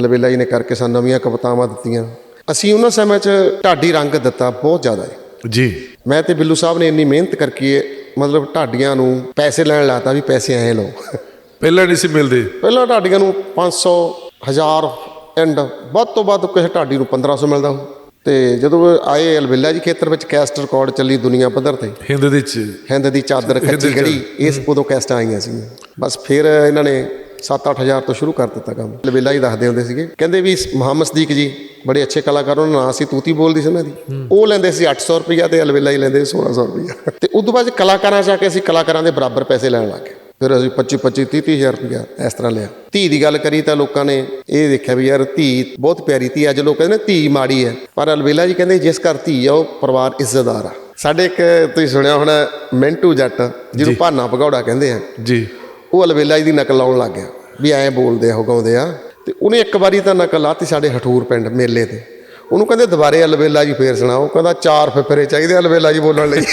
ਅਲਬੇਲਾ ਜੀ ਨੇ ਕਰਕੇ ਸਾਨੂੰ ਨਵੀਆਂ ਕਵਿਤਾਵਾਂ ਦਿੱਤੀਆਂ। ਅਸੀਂ ਉਹਨਾਂ ਸਮੇਂ 'ਚ ਢਾਡੀ ਰੰਗ ਦਿੱਤਾ ਬਹੁਤ ਜ਼ਿਆਦਾ ਜੀ। ਮੈਂ ਤੇ ਬਿੱਲੂ ਸਾਹਿਬ ਨੇ ਇੰਨੀ ਮਿਹਨਤ ਕਰਕੇ ਮਤਲਬ ਢਾਡੀਆਂ ਨੂੰ ਪੈਸੇ ਲੈਣ ਲਾਤਾ ਵੀ ਪੈਸੇ ਐਂ ਲਓ। ਪਹਿਲਾਂ ਨਹੀਂ ਸੀ ਮਿਲਦੇ। ਪਹਿਲਾਂ ਢਾਡੀਆਂ ਨੂੰ 500 1000 ਐਂਡ ਵੱਧ ਤੋਂ ਵੱਧ ਕਿਸੇ ਢਾਡੀ ਨੂੰ 1500 ਮਿਲਦਾ। ਤੇ ਜਦੋਂ ਆਏ ਅਲਬੇਲਾ ਜੀ ਖੇਤਰ ਵਿੱਚ ਕੈਸਟ ਰਿਕਾਰਡ ਚੱਲੀ ਦੁਨੀਆ ਪੱਧਰ ਤੇ। ਹਿੰਦ ਦੇ ਹਿੰਦ ਦੀ ਚਾਦਰ ਦੀ ਗੜੀ ਇਸ ਉਦੋਂ ਕੈਸਟਾਂ ਆਈਆਂ ਸੀ ਬਸ ਫਿਰ ਇਹਨਾਂ ਨੇ 7-8000 ਤੋਂ ਸ਼ੁਰੂ ਕਰ ਦਿੱਤਾ ਕੰਮ। ਲਵੇਲਾ ਹੀ ਦੱਸਦੇ ਹੁੰਦੇ ਸੀਗੇ। ਕਹਿੰਦੇ ਵੀ ਮੁਹੰਮਦ ਸਦੀਕ ਜੀ ਬੜੇ ਅੱਛੇ ਕਲਾਕਾਰ ਉਹਨਾਂ ਦਾ ਨਾਂ ਸੀ ਤੂਤੀ ਬੋਲਦੀ ਸੀ ਉਹਨਾਂ ਦੀ। ਉਹ ਲੈਂਦੇ ਸੀ 800 ਰੁਪਈਆ ਤੇ ਅਲਵੇਲਾ ਹੀ ਲੈਂਦੇ ਸੀ 1600 ਰੁਪਈਆ। ਤੇ ਉਦੋਂ ਬਾਅਦ ਕਲਾਕਾਰਾਂ 'ਚ ਆ ਕੇ ਅਸੀਂ ਕਲਾਕਾਰਾਂ ਦੇ ਬਰਾਬਰ ਪੈਸੇ ਲੈਣ ਲੱਗ ਫਿਰ ਅਸੀਂ 25 25 30 ਹਜ਼ਾਰ ਰੁਪਈਆ ਇਸ ਤਰ੍ਹਾਂ ਲਿਆ। ਧੀ ਦੀ ਗੱਲ ਕਰੀ ਤਾਂ ਲੋਕਾਂ ਨੇ ਇਹ ਦੇਖਿਆ ਵੀ ਯਾਰ ਧੀ ਬਹੁਤ ਪਿਆਰੀ ਧੀ। ਅੱਜ ਲੋਕ ਕਹਿੰਦੇ ਨੇ ਧੀ ਮਾੜੀ ਹੈ ਪਰ ਅਲਵੇਲਾ ਜੀ ਕਹਿੰਦੇ ਜਿਸ ਘਰ ਧੀ ਆ ਉਹ ਪਰਿਵਾਰ ਇੱਜ਼ਤਦਾਰ ਆ। ਸਾਡੇ ਇੱਕ ਤੁਸੀਂ ਸੁਣਿਆ ਹੋਣਾ ਮਿੰਟੂ ਜੱਟ ਜਿਹਨੂੰ ਭਾਨਾ ਭਗੌੜਾ ਕਹਿੰਦੇ ਆ। ਜੀ। ਉਹ ਅਲਵੇਲਾ ਜੀ ਦੀ ਨਕਲ ਲਾਉਣ ਲੱਗ ਗਿਆ ਵੀ ਐਂ ਬੋਲਦੇ ਆ ਉਹ ਗਾਉਂਦੇ ਆ। ਤੇ ਉਹਨੇ ਇੱਕ ਵਾਰੀ ਤਾਂ ਨਕਲ ਲਾਤੀ ਸਾਡੇ ਹਠੂਰ ਪਿੰਡ ਮੇਲੇ ਤੇ। ਉਹਨੂੰ ਕਹਿੰਦੇ ਦੁਬਾਰੇ ਅਲਵੇਲਾ ਜੀ ਫੇਰ ਸੁਣਾਓ। ਕਹਿੰਦਾ ਚਾਰ ਫਿਫਰੇ ਚਾਹੀਦੇ ਅਲਵੇਲਾ ਜੀ ਬੋਲਣ ਲਈ।